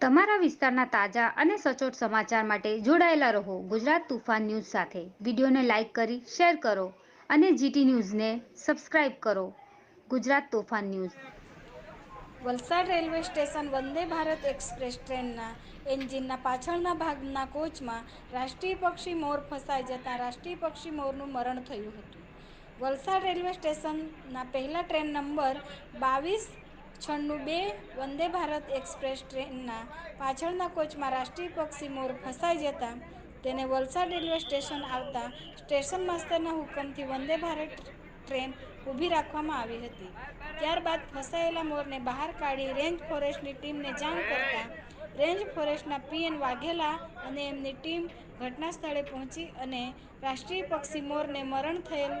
તમારા વિસ્તારના તાજા અને સચોટ સમાચાર માટે જોડાયેલા રહો ગુજરાત તુફાન ન્યૂઝ સાથે. વિડીયોને લાઇક કરી, શેર કરો અને જીટી ન્યૂઝને સબસ્ક્રાઇબ કરો. ગુજરાત તોફાન news. Valsad railway station Vande Bharat express ટ્રેનના એન્જિનના પાછળના ભાગના કોચમાં રાષ્ટ્રીય પક્ષી મોર ફસાઈ જતાં રાષ્ટ્રીય પક્ષી મોરનું મરણ થયું હતું. વલસાડ રેલવે સ્ટેશનના પહેલા ટ્રેન નંબર બાવીસ છન્નું બે વંદે ભારત એક્સપ્રેસ ટ્રેનના પાછળના કોચમાં રાષ્ટ્રીય પક્ષી મોર ફસાઈ જતા તેને વલસાડ રેલવે સ્ટેશન આવતા સ્ટેશન માસ્તરના હુકમથી વંદે ભારત ટ્રેન ઊભી રાખવામાં આવી હતી. ત્યારબાદ ફસાયેલા મોરને બહાર કાઢી રેન્જ ફોરેસ્ટની ટીમને જાણ કરતા રેન્જ ફોરેસ્ટના પીએન વાઘેલા અને એમની ટીમ ઘટના સ્થળે પહોંચી અને રાષ્ટ્રીય પક્ષી મોરને મરણ થયેલ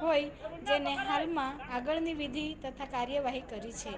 હોય જેને હાલમાં આગળની વિધિ તથા કાર્યવાહી કરી છે.